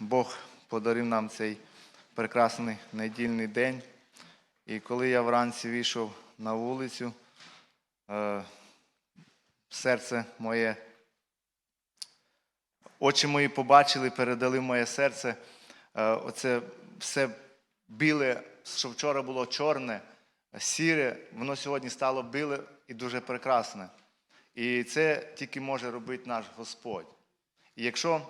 Бог подарив нам цей прекрасний недільний день. І коли я вранці вийшов на вулицю, е, серце моє, очі мої побачили, передали моє серце. е, Оце все біле, що вчора було чорне, сіре, воно сьогодні стало біле і дуже прекрасне. І це тільки може робити наш Господь. І якщо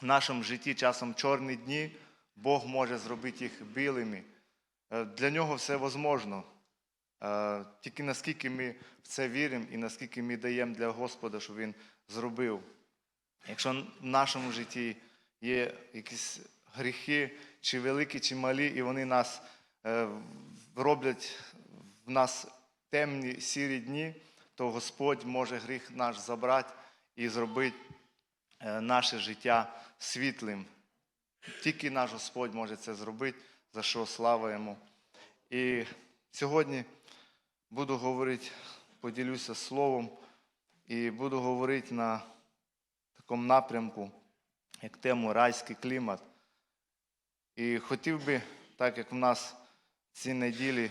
в нашому житті часом чорні дні, Бог може зробити їх білими. Е, Для нього все возможно. Е, Тільки наскільки ми в це віримо і наскільки ми даємо для Господа, щоб Він зробив. Якщо в нашому житті є якісь гріхи, чи великі, чи малі, і вони нас е, роблять в нас темні сірі дні, то Господь може гріх наш забрати і зробити наше життя світлим. Тільки наш Господь може це зробити, за що слава йому. І сьогодні буду говорити, поділюся словом і буду говорити на такому напрямку, як тему райський клімат. І хотів би, так як в нас ці неділі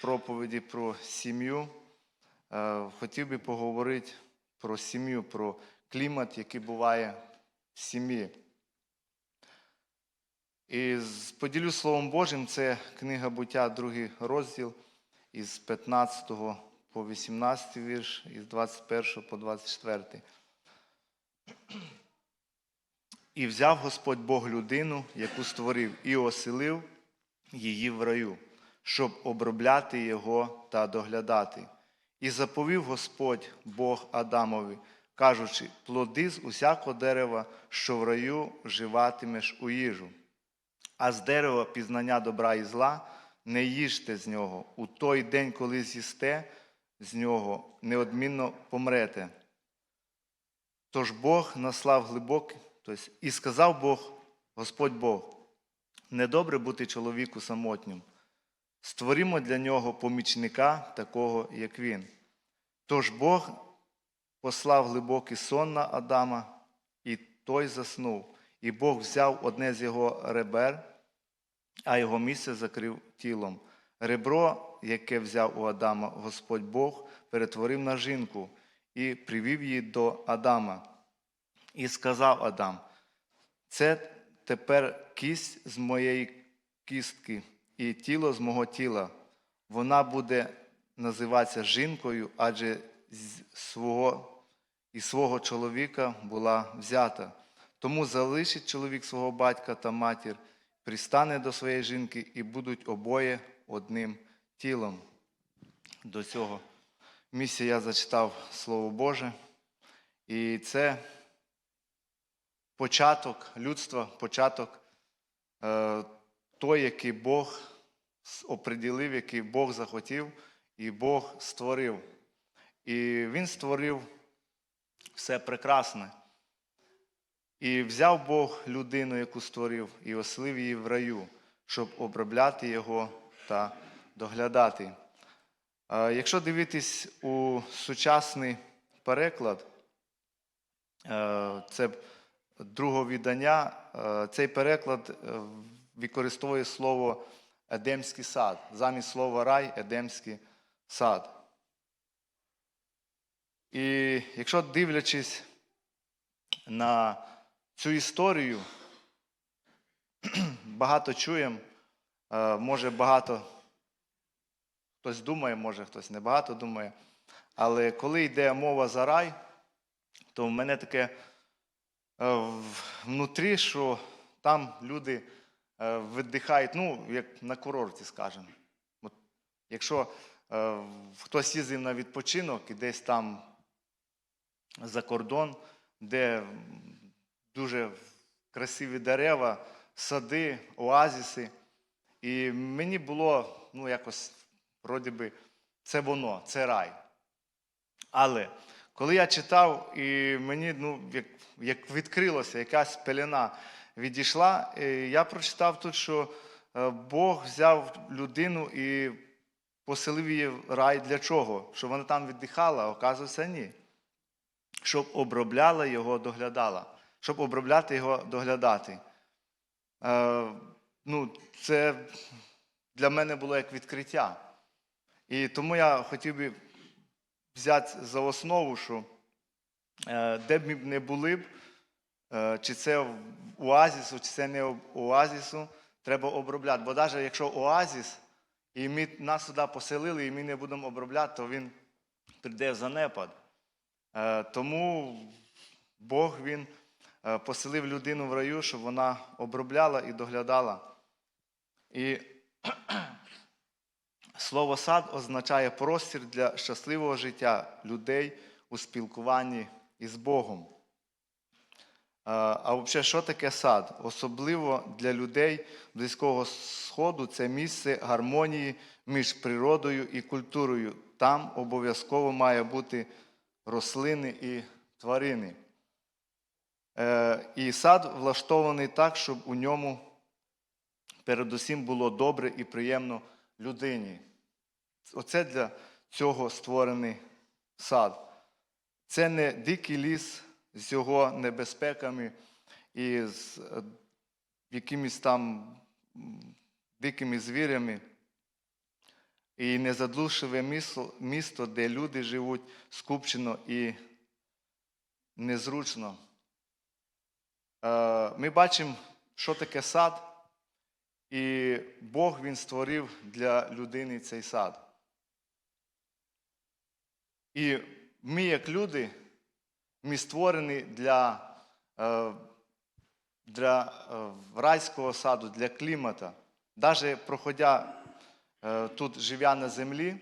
проповіді про сім'ю, е, хотів би поговорити про сім'ю, про клімат, який буває в сім'ї. І поділю Словом Божим, це книга буття, другий розділ із 15 по 18 вірш, із 21 по 24. І взяв Господь Бог людину, яку створив, і оселив її в раю, щоб обробляти його та доглядати. І заповів Господь Бог Адамові, кажучи, плоди з усякого дерева, що в раю живатимеш у їжу. А з дерева пізнання добра і зла не їжте з нього. У той день, коли з'їсте з нього, неодмінно помрете. Тож Бог наслав глибокий, тобто, і сказав Бог, Господь Бог, недобре бути чоловіку самотнім. Створімо для нього помічника, такого, як він. Тож Бог послав глибокий сон на Адама, і той заснув. І Бог взяв одне з його ребер, а його місце закрив тілом. Ребро, яке взяв у Адама Господь Бог, перетворив на жінку і привів її до Адама. І сказав Адам: це тепер кість з моєї кістки і тіло з мого тіла. Вона буде називатися жінкою, адже з свого і свого чоловіка була взята. Тому залишить чоловік свого батька та матір, пристане до своєї жінки і будуть обоє одним тілом. До цього місця я зачитав Слово Боже. І це початок людства, початок е, той, який Бог оприділив, який Бог захотів, і Бог створив. І Він створив все прекрасне. І взяв Бог людину, яку створив, і оселив її в раю, щоб обробляти його та доглядати. Якщо дивитись у сучасний переклад, е, це другого віддання, е, цей переклад е, використовує слово Едемський сад. Замість слова рай Едемський сад. І якщо дивлячись на цю історію, багато чуємо, е, може багато хтось думає, може хтось не багато думає. Але коли йде мова за рай, то в мене таке е, внутрі, що там люди е, видихають, ну, як на курорті, скажімо. От, якщо хтось їздив на відпочинок і десь там за кордон, де дуже красиві дерева, сади, оазіси. І мені було, ну, якось, вроді би, це воно, це рай. Але коли я читав, і мені ну, як, як відкрилося, якась пелена відійшла, е, я прочитав тут, що е, Бог взяв людину і поселив її в рай для чого? Щоб вона там віддихала, оказується, ні. Щоб обробляла його, доглядала. щоб обробляти його, доглядати. Е, ну, це для мене було як відкриття. І тому я хотів би взяти за основу, що е, де б ми не були б, е, чи це оазісу, чи це не оазісу, треба обробляти. Бо навіть якщо оазіс, і ми, нас сюди поселили, і ми не будемо обробляти, то він прийде в занепад. Е, Тому Бог він е, поселив людину в раю, щоб вона обробляла і доглядала. І слово сад означає простір для щасливого життя людей у спілкуванні із Богом. Е, А взагалі, що таке сад? Особливо для людей Близького Сходу це місце гармонії між природою і культурою. Там обов'язково має бути рослини і тварини. Е, І сад влаштований так, щоб у ньому передусім було добре і приємно людині. Оце для цього створений сад. Це не дикий ліс з його небезпеками і з е, якимись там дикими звірями. І незадлушливе місто, де люди живуть скупчено і незручно. Е, Ми бачимо, що таке сад, і Бог він створив для людини цей сад. І ми, як люди, ми створені для, е, для е, райського саду, для клімата. Навіть проходя тут живя на землі,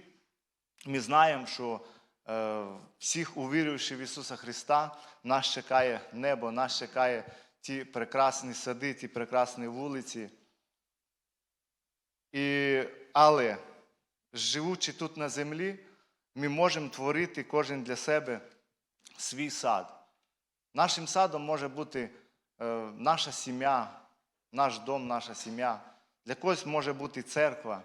ми знаємо, що е, всіх увіруючих в Ісуса Христа нас чекає небо, нас чекає ті прекрасні сади, ті прекрасні вулиці. І, але, живучи тут на землі, ми можемо творити кожен для себе свій сад. Нашим садом може бути е, наша сім'я, наш дом, наша сім'я. Для когось може бути церква.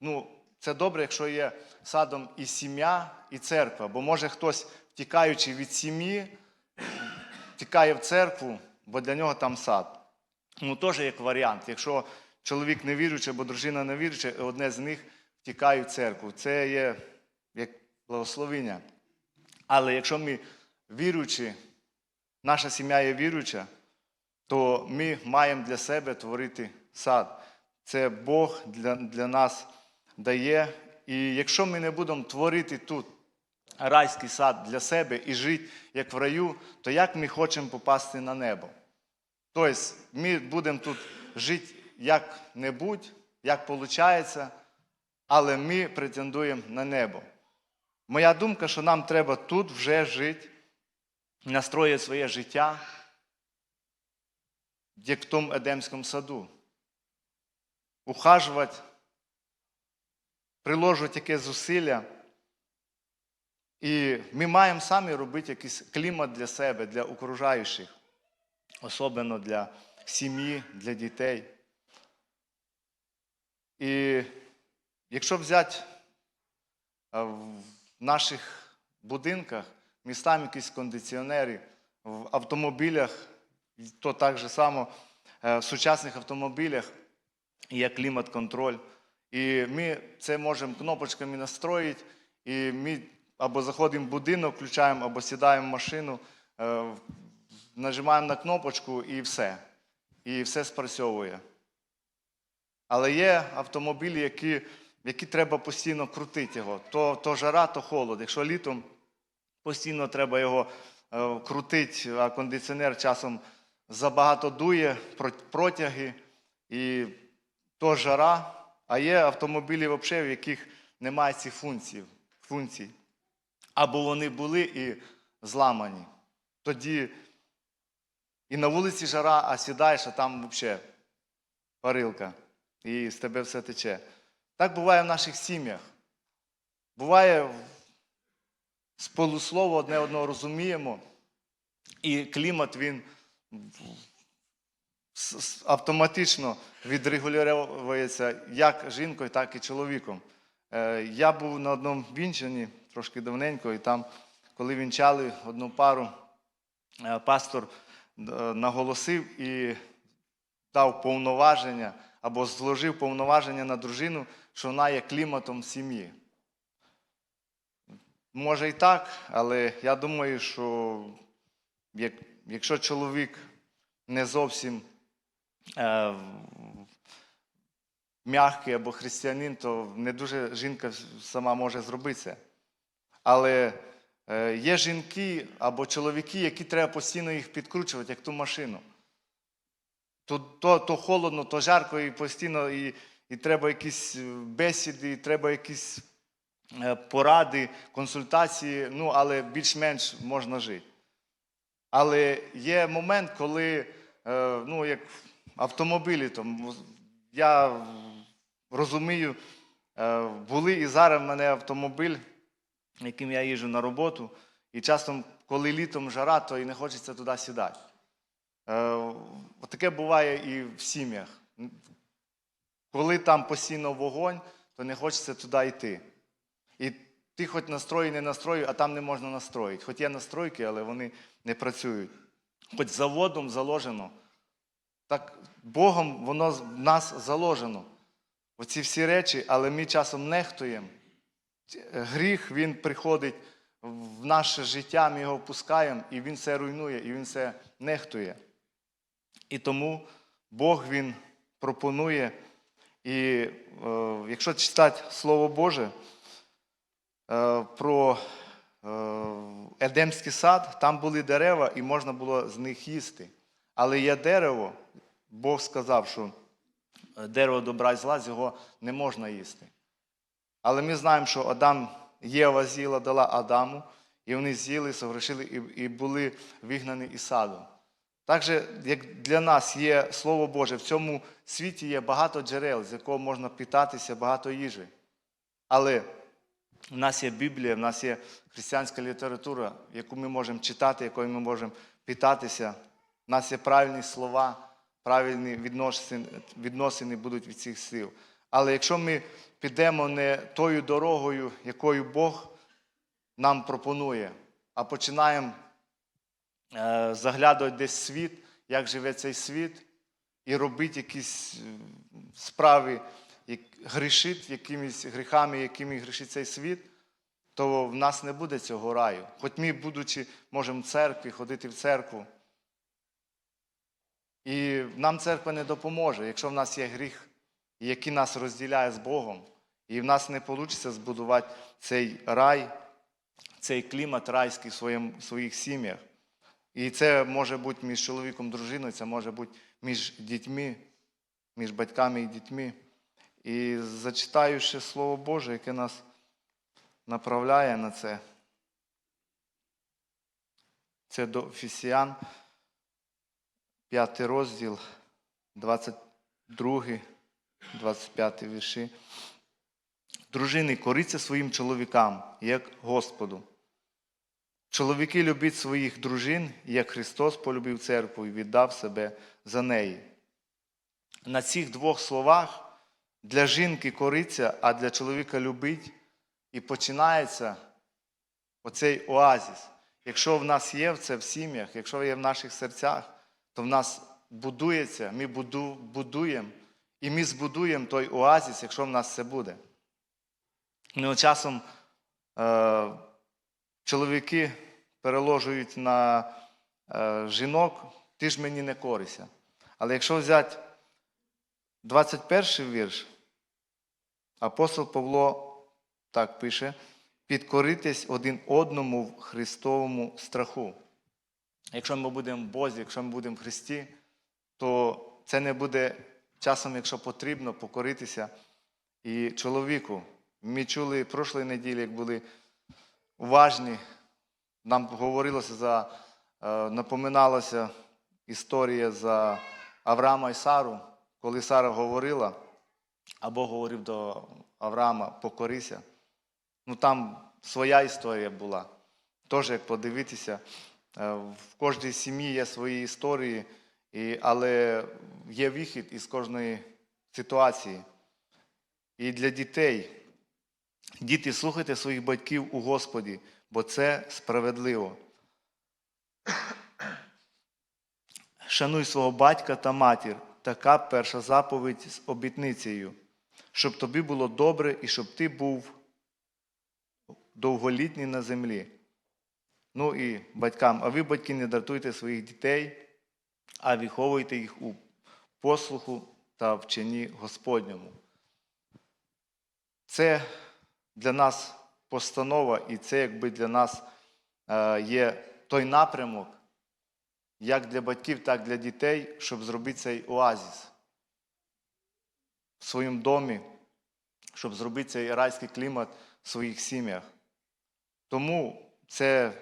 Ну, це добре, якщо є садом і сім'я, і церква. Бо може хтось, втікаючи від сім'ї, втікає в церкву, бо для нього там сад. Ну, теж як варіант. Якщо чоловік не віруючий або дружина не віруюча, одне з них втікає в церкву. Це є як благословення. Але якщо ми віруючі, наша сім'я є віруюча, то ми маємо для себе творити сад. Це Бог для, для нас дає. І якщо ми не будемо творити тут райський сад для себе і жити як в раю, то як ми хочемо попасти на небо? Тобто ми будемо тут жити як-небудь, як виходить, але ми претендуємо на небо. Моя думка, що нам треба тут вже жити, настроїти своє життя, як в тому Едемському саду. Ухажувати, приложувати якесь зусилля. І ми маємо самі робити якийсь клімат для себе, для окружаючих, особливо для сім'ї, для дітей. І якщо взяти в наших будинках, містам якісь кондиціонери, в автомобілях, то так же само е, в сучасних автомобілях є клімат-контроль. І ми це можемо кнопочками настроїти, і ми або заходимо в будинок, включаємо, або сідаємо в машину, е, нажимаємо на кнопочку і все. І все спрацьовує. Але є автомобілі, які, які треба постійно крутити його. То, то жара, то холод. Якщо літом постійно треба його е, крутити, а кондиціонер часом забагато дує, протяги, і то жара. А є автомобілі, взагалі, в яких немає цих функцій. Або вони були і зламані. Тоді і на вулиці жара, а сідаєш, а там взагалі парилка. І з тебе все тече. Так буває в наших сім'ях. Буває, з полуслова одне одного розуміємо, і клімат він автоматично відрегулюється як жінкою, так і чоловіком. Е, Я був на одному вінчанні трошки давненько, і там, коли вінчали одну пару, е, пастор е, наголосив і дав повноваження або зложив повноваження на дружину, що вона є кліматом сім'ї. Може і так, але я думаю, що як, якщо чоловік не зовсім е, м'який або християнин, то не дуже жінка сама може зробити це. Але е, є жінки або чоловіки, які треба постійно їх підкручувати, як ту машину. То, то, то холодно, то жарко, і постійно і, і треба якісь е, бесіди, і треба якісь поради, консультації, ну, але більш-менш можна жити. Але є момент, коли, ну, як автомобілі, там, я розумію, е, були і зараз в мене автомобіль, яким я їжджу на роботу, і часто, коли літом жара, то і не хочеться туди сідати. Е, Таке буває і в сім'ях. Коли там постійно вогонь, то не хочеться туди йти. І ти хоч настрої, не настрою, а там не можна настроїти. Хоч є настройки, але вони не працюють. Хоч заводом заложено. Так Богом воно в нас заложено. Оці всі речі, але ми часом нехтуємо. Гріх він приходить в наше життя, ми його впускаємо, і він все руйнує, і він все нехтує. І тому Бог Він пропонує, і е, якщо читати Слово Боже е, про е, Едемський сад, там були дерева, і можна було з них їсти. Але є дерево, Бог сказав, що дерево добра і зла, з його не можна їсти. Але ми знаємо, що Адам, Єва з'їла, дала Адаму, і вони з'їли, согрешили і, і були вигнані із саду. Так же, як для нас є Слово Боже, в цьому світі є багато джерел, з якого можна питатися, багато їжі. Але в нас є Біблія, в нас є християнська література, яку ми можемо читати, якою ми можемо питатися. У нас є правильні слова, правильні відносини, відносини будуть від цих слів. Але якщо ми підемо не тою дорогою, якою Бог нам пропонує, а починаємо е, заглядувати десь світ, як живе цей світ, і робити якісь е, справи, грішить якимись гріхами, якими грішить цей світ, то в нас не буде цього раю. Хоч ми, будучи, можемо в церкві, ходити в церкву. І нам церква не допоможе, якщо в нас є гріх, який нас розділяє з Богом, і в нас не вийде збудувати цей рай, цей клімат райський в своєму- в своїх сім'ях. І це може бути між чоловіком дружиною, це може бути між дітьми, між батьками і дітьми. І зачитаю ще Слово Боже, яке нас направляє на це. Це до Офісіян, 5 розділ, 22, 25 вірші. Дружини, коріться своїм чоловікам, як Господу. Чоловіки любіть своїх дружин, як Христос полюбив церкву і віддав себе за неї. На цих двох словах для жінки кориться, а для чоловіка любить, і починається оцей оазіс. Якщо в нас є це в сім'ях, якщо є в наших серцях, то в нас будується, ми буду, будуємо, і ми збудуємо той оазіс, якщо в нас це буде. Ну, часом е, чоловіки переложують на е, жінок, ти ж мені не корися. Але якщо взяти 21 вірш, апостол Павло так пише: підкоритись один одному в Христовому страху. Якщо ми будемо в Бозі, якщо ми будемо в Христі, то це не буде часом, якщо потрібно, покоритися і чоловіку. Ми чули прошлої неділі, як були уважні, нам говорилося за, е, напоминалася історія за Авраама і Сару, коли Сара говорила, або говорив до Авраама, покорися. Ну там своя історія була. Теж як подивитися, в кожній сім'ї є свої історії, але є вихід із кожної ситуації. І для дітей. Діти, слухайте своїх батьків у Господі, бо це справедливо. Вшануй свого батька та матір, така перша заповідь з обітницею, щоб тобі було добре і щоб ти був довголітній на землі. Ну і батькам, а ви, батьки, не дратуйте своїх дітей, а виховуйте їх у послуху та вченні Господньому. Це для нас постанова, і це якби для нас е, є той напрямок, як для батьків, так і для дітей, щоб зробити цей оазіс в своєму домі, щоб зробити цей райський клімат в своїх сім'ях. Тому це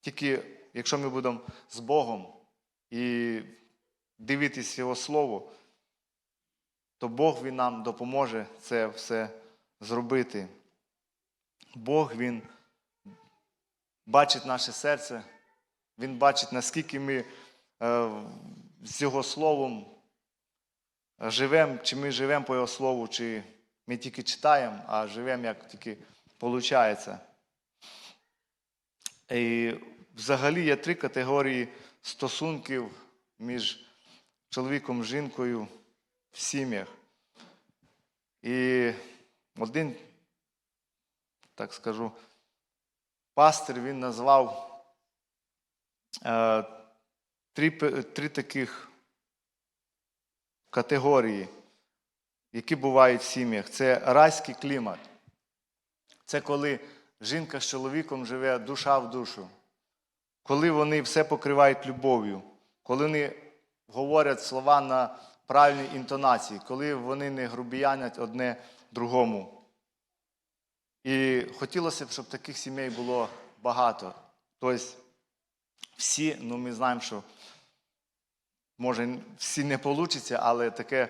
тільки, якщо ми будемо з Богом і дивитись Його Слово, то Бог Він нам допоможе це все зробити. Бог Він бачить наше серце, Він бачить, наскільки ми е, з Його Словом живемо, чи ми живемо по Його Слову, чи ми тільки читаємо, а живемо як тільки виходить. І взагалі є три категорії стосунків між чоловіком і жінкою в сім'ях. І один, так скажу, пастир він назвав е, три, три таких категорії, які бувають в сім'ях. Це райський клімат. Це коли жінка з чоловіком живе душа в душу, коли вони все покривають любов'ю, коли вони говорять слова на правильній інтонації, коли вони не грубіянять одне другому. І хотілося б, щоб таких сімей було багато. Тобто всі, ну ми знаємо, що може всі не вийде, але таке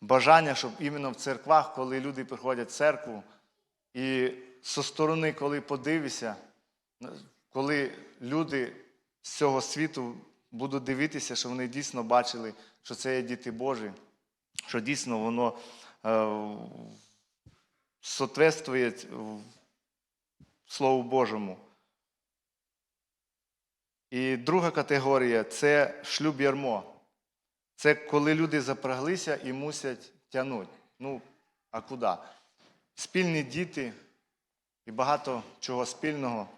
бажання, щоб іменно в церквах, коли люди приходять в церкву, і зі сторони, коли подивишся, коли люди з цього світу будуть дивитися, що вони дійсно бачили, що це є діти Божі, що дійсно воно е, соответствує Слову Божому. І друга категорія це шлюб ярмо. Це коли люди запраглися і мусять тягнути. Ну, а куди? Спільні діти і багато чого спільного.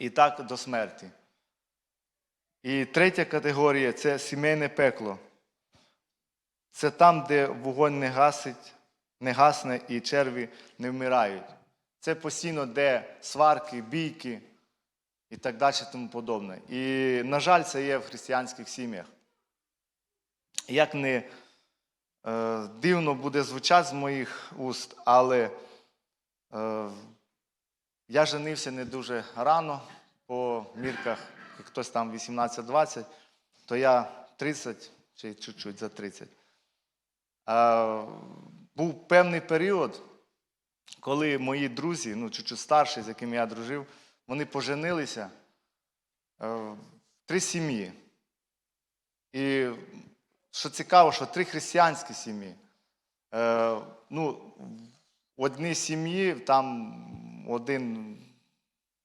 І так до смерті. І третя категорія це сімейне пекло. Це там, де вогонь не гасить, не гасне і черві не вмирають. Це постійно, де сварки, бійки і так далі тому подобне. І, на жаль, це є в християнських сім'ях. Як не е, дивно буде звучати з моїх уст, але е, я женився не дуже рано по мірках, як хтось там 18-20, то я 30 чи чуть-чуть за 30. Е, був певний період, коли мої друзі, ну чуть-чуть старші, з якими я дружив, вони поженилися е, в три сім'ї. І що цікаво, що три християнські сім'ї. Е, ну, в одній сім'ї там один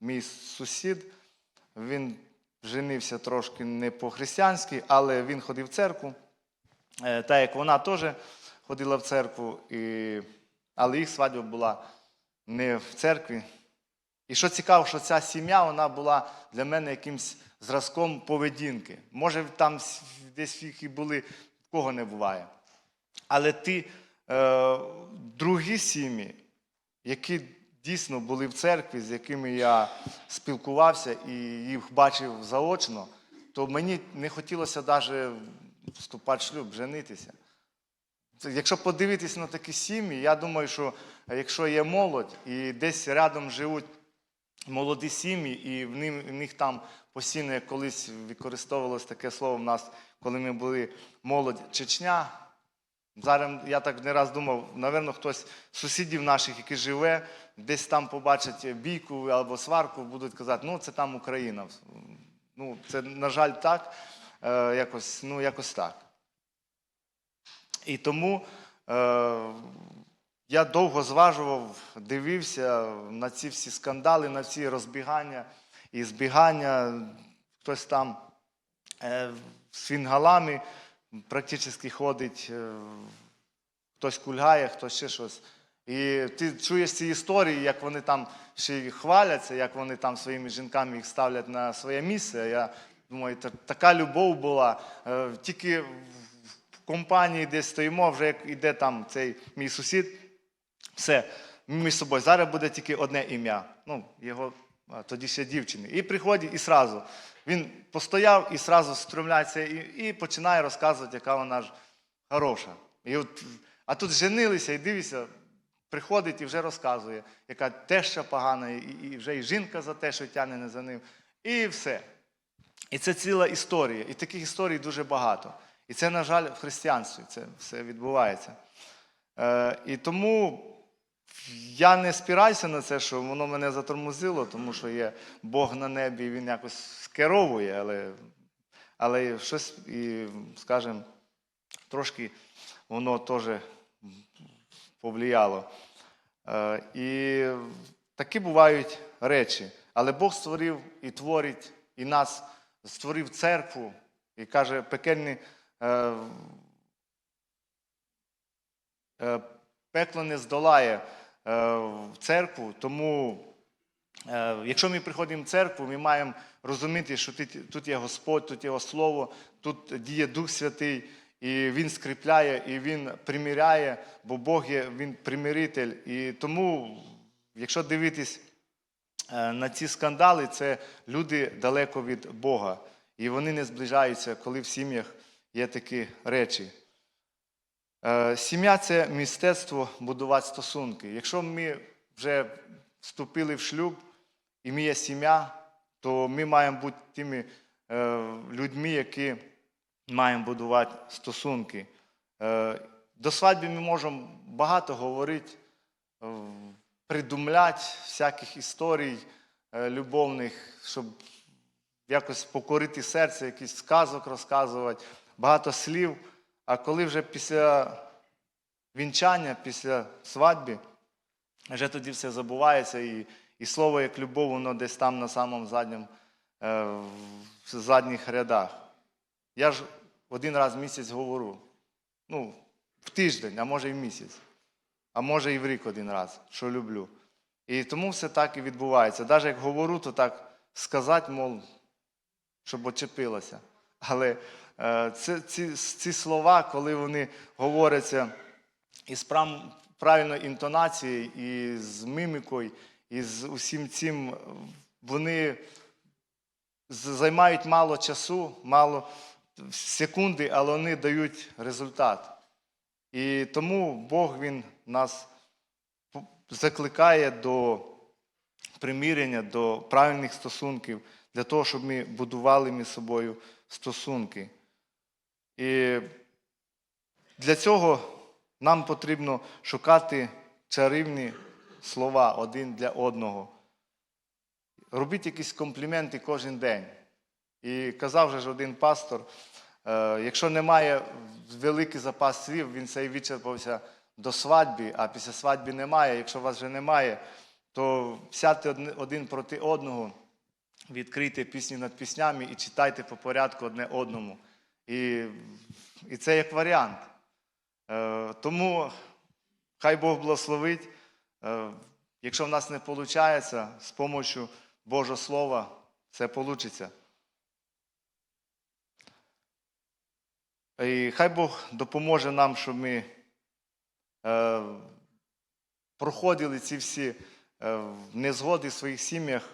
мій сусід, він женився трошки не по-християнськи, але він ходив в церкву. Е, так як вона теж ходила в церкву, і... але їх свадьба була не в церкві. І що цікаво, що ця сім'я вона була для мене якимсь зразком поведінки. Може, там десь їх і були, кого не буває. Але ті е, другі сім'ї, які дійсно були в церкві, з якими я спілкувався і їх бачив заочно, то мені не хотілося навіть вступати в шлюб, женитися. Якщо подивитися на такі сім'ї, я думаю, що якщо є молодь і десь рядом живуть молоді сім'ї, і в них, в там постійно, як колись використовувалось таке слово в нас, коли ми були молодь Чечня. Зараз я так не раз думав, напевно, хтось з сусідів наших, який живе, десь там побачить бійку або сварку, будуть казати, ну це там Україна. Ну, це, на жаль, так, е, якось, ну, якось так. І тому е, я довго зважував, дивився на ці всі скандали, на ці розбігання і збігання. Хтось там е, з фінгалами, практично ходить, е, хтось кульгає, хтось ще щось. І ти чуєш ці історії, як вони там ще хваляться, як вони там своїми жінками їх ставлять на своє місце. Я думаю, така любов була. Е, Тільки в компанії, де стоїмо, вже як іде там цей мій сусід, все, між собою. Зараз буде тільки одне ім'я. Ну, його тоді ще дівчини. І приходить і сразу. Він постояв і сразу струмляється і, і починає розказувати, яка вона ж хороша. І от, а тут женилися і дивишся, приходить і вже розказує, яка теща погана, і, і вже і жінка за те, що тягне не за ним. І все. І це ціла історія. І таких історій дуже багато. І це, на жаль, в християнстві це все відбувається. Е, і тому я не спираюся на це, що воно мене затормозило, тому що є Бог на небі, і він якось скеровує, але, але щось, і, скажімо, трошки воно теж повлияло. Е, і такі бувають речі. Але Бог створив і творить, і нас створив церкву, і каже, пекельні. Е, е, пекло не здолає в церкву, тому е, якщо ми приходимо в церкву, ми маємо розуміти, що тут, є Господь, тут Його Слово, тут діє Дух Святий, і Він скріпляє, і Він примиряє, бо Бог є Він примиритель. І тому, якщо дивитись е, на ці скандали, це люди далеко від Бога. І вони не зближаються, коли в сім'ях є такі речі. Е, Сім'я це мистецтво будувати стосунки. Якщо ми вже вступили в шлюб і ми є сім'я, то ми маємо бути тими е, людьми, які маємо будувати стосунки. Е, До свадьби ми можемо багато говорити, придумляти всяких історій любовних, щоб якось покорити серце, якийсь сказок розказувати, багато слів. А коли вже після вінчання, після свадьби, вже тоді все забувається, і, і слово як любов, воно десь там на самому задньому, е, в задніх рядах. Я ж один раз в місяць говорю, ну, в тиждень, а може і в місяць, а може і в рік один раз, що люблю. І тому все так і відбувається. Навіть як говорю, то так сказати, мов, щоб очепилося. Але це, ці, ці слова, коли вони говоряться із прав- правильною інтонацією, і з мімікою, і з усім цим, вони займають мало часу, мало секунди, але вони дають результат. І тому Бог Він нас закликає до примирення, до правильних стосунків, для того, щоб ми будували між собою стосунки. І для цього нам потрібно шукати чарівні слова один для одного. Робіть якісь компліменти кожен день. І казав же ж один пастор, е, якщо немає великий запас слів, він цей вичерпався до свадьби, а після свадьби немає. Якщо вас вже немає, то сядьте один проти одного, відкрийте пісні над піснями і читайте по порядку одне одному. І, і це як варіант. Е, Тому хай Бог благословить. Е, Якщо в нас не виходить, з допомогою Божого Слова це вийде. І хай Бог допоможе нам, щоб ми е, проходили ці всі е, незгоди в своїх сім'ях.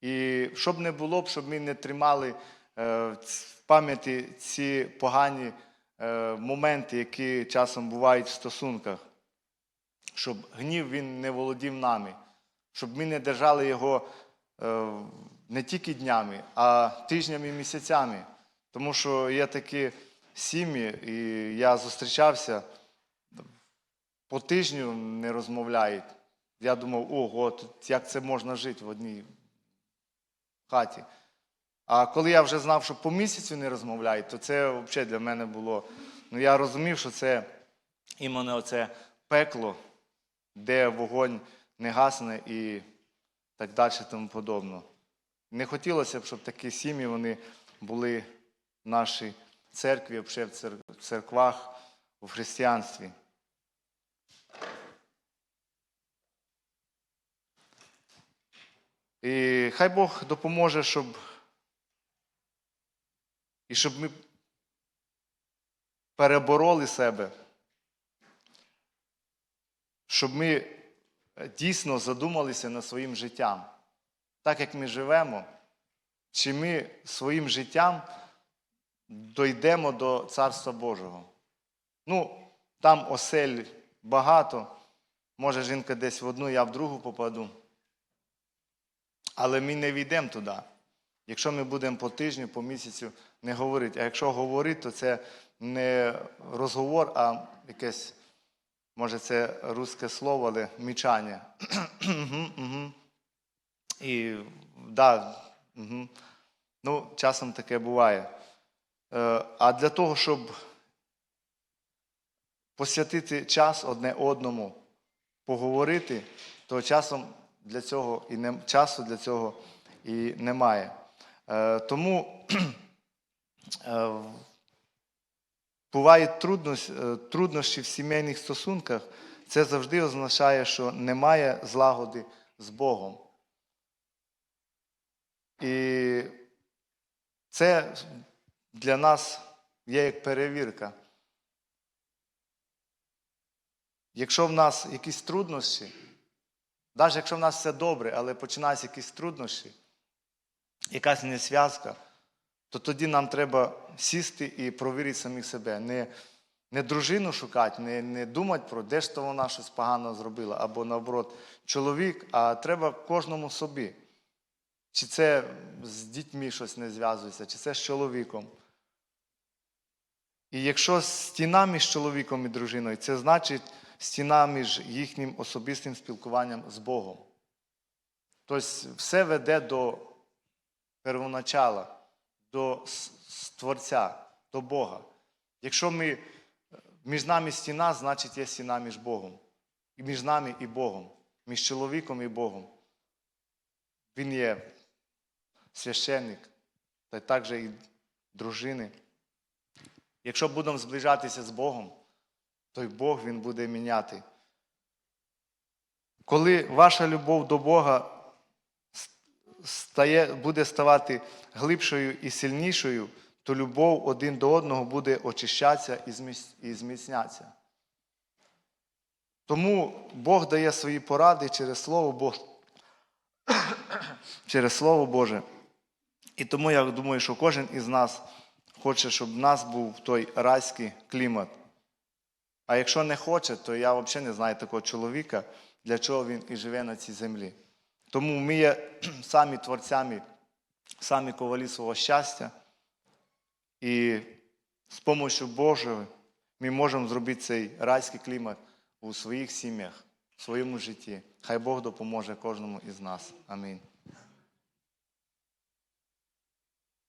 І щоб не було б, щоб ми не тримали е, пам'яті ці погані е, моменти, які часом бувають в стосунках, щоб гнів він не володів нами, щоб ми не держали його е, не тільки днями, а тижнями і місяцями. Тому що є такі сім'ї, і я зустрічався по тижню не розмовляють. Я думав, ого, як це можна жити в одній хаті. А коли я вже знав, що по місяцю не розмовляють, то це взагалі для мене було. Ну я розумів, що це іменно оце пекло, де вогонь не гасне і так далі тому подобно. Не хотілося б, щоб такі сім'ї вони були в нашій церкві, в церквах, в християнстві. І хай Бог допоможе, щоб і щоб ми перебороли себе, щоб ми дійсно задумалися над своїм життям. Так як ми живемо, чи ми своїм життям дійдемо до Царства Божого. Ну, там осель багато, може жінка десь в одну, я в другу попаду. Але ми не війдемо туди. Якщо ми будемо по тижню, по місяцю не говорити. А якщо говорити, то це не розговор, а якесь, може, це русське слово, але мічання. І да, мгм. ну, часом таке буває. Е, А для того, щоб посвятити час одне одному, поговорити, то часом для цього і не, часу для цього і немає. Е, Тому бувають труднощ, е, труднощі в сімейних стосунках. Це завжди означає, що немає злагоди з Богом. І це для нас є як перевірка. Якщо в нас якісь труднощі, навіть якщо в нас все добре, але починаються якісь труднощі, якась несвязка, то тоді нам треба сісти і провірити самих себе. Не, не дружину шукати, не, не думати про де ж то вона щось погано зробила, або наоборот, чоловік, а треба кожному собі. Чи це з дітьми щось не зв'язується, чи це з чоловіком. І якщо стіна між чоловіком і дружиною, це значить стіна між їхнім особистим спілкуванням з Богом. Тобто все веде до первоначала, до Творця, до Бога. Якщо ми, між нами стіна, значить є стіна між Богом. І між нами і Богом, між чоловіком і Богом. Він є священник, та також і дружини. Якщо будемо зближатися з Богом, то й Бог Він буде міняти. Коли ваша любов до Бога стає, буде ставати глибшою і сильнішою, то любов один до одного буде очищатися і зміцнятися. Тому Бог дає свої поради через Слово Боже. через Слово Боже. І тому я думаю, що кожен із нас хоче, щоб в нас був той райський клімат. А якщо не хоче, то я взагалі не знаю такого чоловіка, для чого він і живе на цій землі. Тому ми є самі творцями, самі ковалі свого щастя. І з допомогою Божою ми можемо зробити цей райський клімат у своїх сім'ях, в своєму житті. Хай Бог допоможе кожному із нас. Амінь.